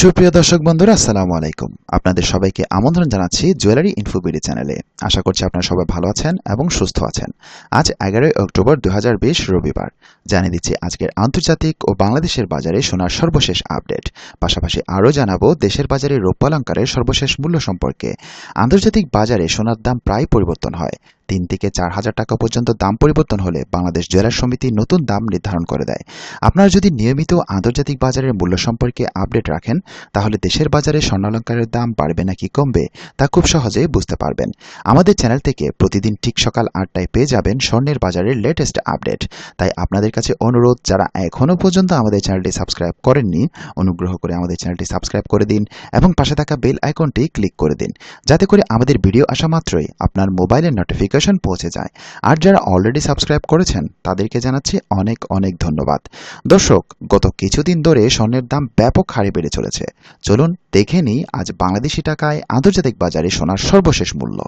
সুপ্রিয় দর্শক বন্ধুরা, আসসালামু আলাইকুম। আপনাদের সবাইকে আমন্ত্রণ জানাচ্ছি জুয়েলারি ইনফোবিডি চ্যানেলে। আশা করছি আপনারা সবাই ভালো আছেন এবং সুস্থ আছেন। আজ এগারোই অক্টোবর দু হাজার বিশ রবিবার। জানিয়ে দিচ্ছি, আজকের আন্তর্জাতিক ও বাংলাদেশের বাজারে সোনার সর্বশেষ আপডেট। পাশাপাশি আরও জানাব, দেশের বাজারে রৌপ্যালঙ্কারের সর্বশেষ মূল্য সম্পর্কে। আন্তর্জাতিক বাজারে সোনার দাম প্রায় পরিবর্তন হয়। তিন থেকে চার হাজার টাকা পর্যন্ত দাম পরিবর্তন হলে বাংলাদেশ জুয়েলার সমিতি নতুন দাম নির্ধারণ করে দেয়। আপনারা যদি নিয়মিত আন্তর্জাতিক বাজারের মূল্য সম্পর্কে আপডেট রাখেন, তাহলে দেশের বাজারে স্বর্ণালঙ্কারের দাম বাড়বে নাকি কমবে, তা খুব সহজেই বুঝতে পারবেন। আমাদের চ্যানেল থেকে প্রতিদিন ঠিক সকাল আটটায় পেয়ে যাবেন স্বর্ণের বাজারের লেটেস্ট আপডেট তাই আপনাদের কাছে অনুরোধ, যারা এখনও পর্যন্ত আমাদের চ্যানেলটি সাবস্ক্রাইব করেননি, অনুগ্রহ করে আমাদের চ্যানেলটি সাবস্ক্রাইব করে দিন এবং পাশে থাকা বেল আইকনটি ক্লিক করে দিন। যাতে করে আমাদের ভিডিও আসা মাত্রই আপনার মোবাইলের নোটিফিকেশন পৌঁছে যায়। আর যারা অলরেডি সাবস্ক্রাইব করেছেন, তাদেরকে জানাচ্ছি অনেক অনেক ধন্যবাদ। দর্শক, গত কিছুদিন ধরে স্বর্ণের দাম ব্যাপক হারে বেড়ে চলেছে। চলুন দেখে নিই আজ বাংলাদেশি টাকায় আন্তর্জাতিক বাজারে সোনার সর্বশেষ মূল্য।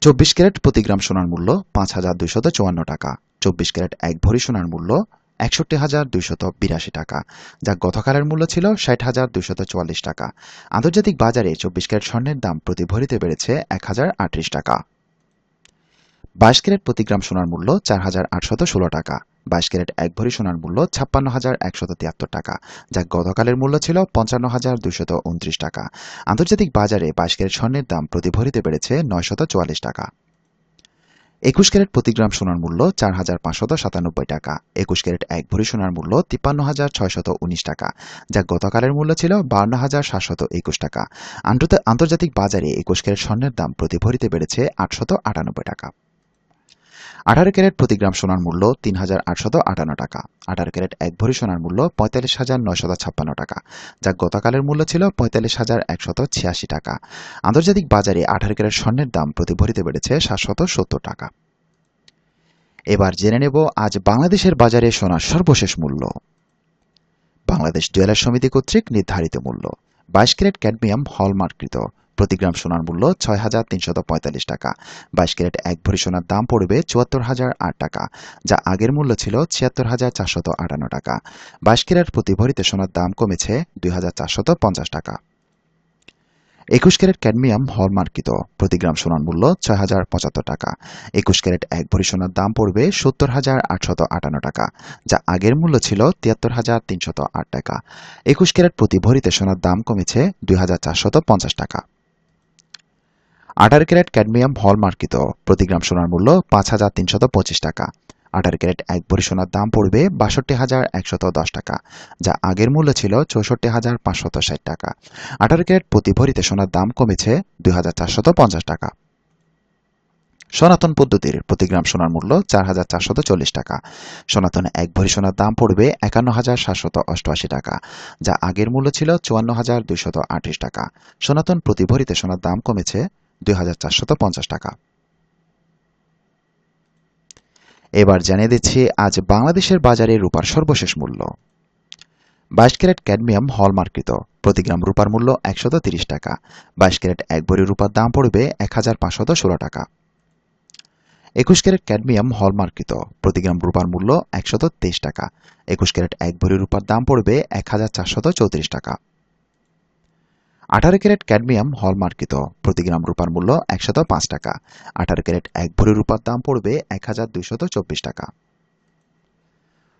চব্বিশ ক্যারেট প্রতি গ্রাম সোনার মূল্য পাঁচ হাজার দুইশত চুয়ান্ন টাকা। চব্বিশ ক্যারেট এক ভরি সোনার মূল্য একষট্টি হাজার দুইশত বিরাশি টাকা, যা গতকালের মূল্য ছিল ষাট হাজার দুইশত চুয়াল্লিশ টাকা। আন্তর্জাতিক বাজারে চব্বিশ ক্যারেট স্বর্ণের দাম প্রতি ভরিতে বেড়েছে এক হাজার আটত্রিশ টাকা। বাইশ ক্যারেট প্রতি গ্রাম সোনার মূল্য চার হাজার আটশত ষোলো টাকা। বাইশ ক্যারেট এক ভরি সোনার মূল্য ছাপ্পান্ন হাজার একশত তিয়াত্তর টাকা, যা গতকালের মূল্য ছিল পঞ্চান্ন হাজার দুইশত উনত্রিশ টাকা। আন্তর্জাতিক বাজারে বাইশ ক্যারেট স্বর্ণের দাম প্রতি ভরিতে বেড়েছে নয়শত চুয়াল্লিশ টাকা। একুশ ক্যারেট প্রতি গ্রাম সোনার মূল্য চার হাজার পাঁচশত সাতানব্বই টাকা। একুশ ক্যারেট এক ভরি সোনার মূল্য তিপ্পান্ন হাজার ছয়শত উনিশ টাকা, যা গতকালের মূল্য ছিল বান্ন হাজার সাতশত একুশ টাকা। আন্তর্জা- আন্তর্জাতিক বাজারে একুশ ক্যারেট স্বর্ণের দাম প্রতি ভরিতে বেড়েছে আটশত আটানব্বই টাকা। আঠারো ক্যারেট প্রতি গ্রাম সোনার মূল্য তিন হাজার আটশত আটান্ন টাকা। আঠারো ক্যারেট এক ভরি সোনার মূল্য পঁয়তাল্লিশ হাজার নয়শত ছাপ্পান্ন টাকা, যা গতকালের মূল্য ছিল পঁয়তাল্লিশ হাজার একশত ছিয়াশি টাকা। আন্তর্জাতিক বাজারে আঠারো ক্যারেট স্বর্ণের দাম প্রতি ভরিতে বেড়েছে সাতশত সত্তর টাকা। এবার জেনে নেব আজ বাংলাদেশের বাজারে সোনার সর্বশেষ মূল্য। বাংলাদেশ জুয়েলার সমিতি কর্তৃক নির্ধারিত মূল্য, বাইশ ক্যারেট ক্যাডমিয়াম হলমার্ককৃত। প্রতি গ্রাম সোনার মূল্য ছয় হাজার তিনশত পঁয়তাল্লিশ টাকা। বাইশ ক্যারেট এক ভরি সোনার দাম পড়বে চুয়াত্তর হাজার আট টাকা, যা আগের মূল্য ছিল ছিয়াত্তর হাজার চারশত আটান্ন টাকা। বাইশ ক্যারেট প্রতি ভরিতে সোনার দাম কমেছে দুই হাজার চারশত পঞ্চাশ টাকা। একুশ ক্যারেট ক্যাডমিয়াম হলমার্কিত, প্রতি গ্রাম সোনার মূল্য ছয় হাজার পঁচাত্তর টাকা। একুশ ক্যারেট এক ভরি সোনার দাম পড়বে সত্তর হাজার আটশত আটান্ন টাকা, যা আগের মূল্য ছিল তিয়াত্তর হাজার তিনশত আট টাকা। একুশ ক্যারেট প্রতি ভরিতে সোনার দাম কমেছে দুই হাজার চারশত পঞ্চাশ টাকা। আঠারো ক্যারেট ক্যাডমিয়াম হলমার্কিত প্রতি গ্রাম সোনার মূল্য পাঁচ হাজার তিনশত পঁচিশ টাকা। আঠারো ক্যারেট এক ভরি সোনার দাম পড়বে বাষট্টি হাজার একশত দশ টাকা, যা আগের মূল্য ছিল চৌষট্টি হাজার পাঁচশত ষাট টাকা। আঠারো ক্যারেট প্রতি ভরিতে সোনার দাম কমেছে দুই হাজার চারশত পঞ্চাশ টাকা। সনাতন পদ্ধতির প্রতি গ্রাম সোনার মূল্য চার হাজার চারশত চল্লিশ টাকা। সনাতন এক ভরি সোনার দাম পড়বে একান্ন হাজার সাতশত অষ্টআশি টাকা, যা আগের মূল্য ছিল চুয়ান্ন হাজার দুইশত আটত্রিশ টাকা। সনাতন প্রতি ভরিতে সোনার দাম কমেছে দুই হাজার চারশত পঞ্চাশ টাকা। এবার জানিয়ে দিচ্ছি, আজ বাংলাদেশের বাজারে রূপার সর্বশেষ মূল্য। বাইশ ক্যারেট ক্যাডমিয়াম হলমার্কৃত প্রতি গ্রাম রূপার মূল্য একশত তিরিশ টাকা। বাইশ ক্যারেট এক ভরি রূপার দাম পড়বে এক হাজার পাঁচশত ষোলো টাকা। একুশ ক্যারেট ক্যাডমিয়াম হলমার্কৃত প্রতি গ্রাম রূপার মূল্য একশত তেইশ টাকা। একুশ ক্যারেট এক ভরি রূপার দাম পড়বে এক হাজার চারশত চৌত্রিশ টাকা। আঠারো ক্যারেট ক্যাডমিয়াম হলমার্কিত। প্রতি গ্রাম রূপার মূল্য একশত পাঁচ টাকা। আঠারো ক্যারেট এক ভরি রূপার দাম পড়বে এক হাজার দুইশত চব্বিশ টাকা।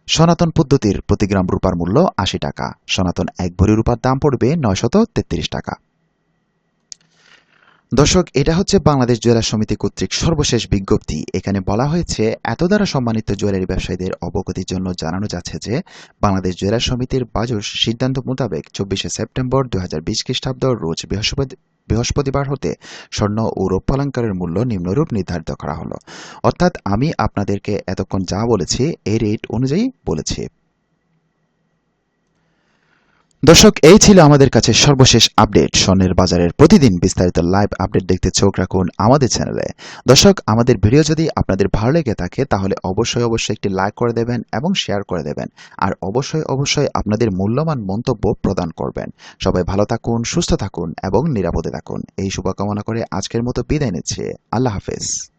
সনাতন পদ্ধতির প্রতি গ্রাম রূপার মূল্য আশি টাকা। সনাতন এক ভরি রূপার দাম পড়বে নয়শত তেত্রিশ টাকা। দর্শক, এটা হচ্ছে বাংলাদেশ জুয়েলার সমিতি কর্তৃক সর্বশেষ বিজ্ঞপ্তি। এখানে বলা হয়েছে, এত দ্বারা সম্মানিত জুয়েলারি ব্যবসায়ীদের অবগতির জন্য জানানো যাচ্ছে যে, বাংলাদেশ জুয়েলার সমিতির বাজস সিদ্ধান্ত মোতাবেক চব্বিশে সেপ্টেম্বর দু হাজার বিশ খ্রিস্টাব্দ রোজ বৃহস্পতি বৃহস্পতিবার হতে স্বর্ণ ও রৌপ্যালঙ্কারের মূল্য নিম্নরূপ নির্ধারিত করা হলো। অর্থাৎ আমি আপনাদেরকে এতক্ষণ যা বলেছি, এই রেট অনুযায়ী বলেছি। দর্শক, এই ছিল আমাদের কাছে সর্বশেষ আপডেট। স্বর্ণের বাজারের প্রতিদিন বিস্তারিত লাইভ আপডেট দেখতে চোখ রাখুন আমাদের চ্যানেলে। দর্শক, আমাদের ভিডিও যদি আপনাদের ভালো লেগে থাকে, তাহলে অবশ্যই অবশ্যই একটি লাইক করে দেবেন এবং শেয়ার করে দেবেন। আর অবশ্যই অবশ্যই আপনাদের মূল্যবান মন্তব্য প্রদান করবেন। সবাই ভালো থাকুন, সুস্থ থাকুন এবং নিরাপদে থাকুন। এই শুভকামনা করে আজকের মতো বিদায় নিচ্ছে। আল্লাহ হাফেজ।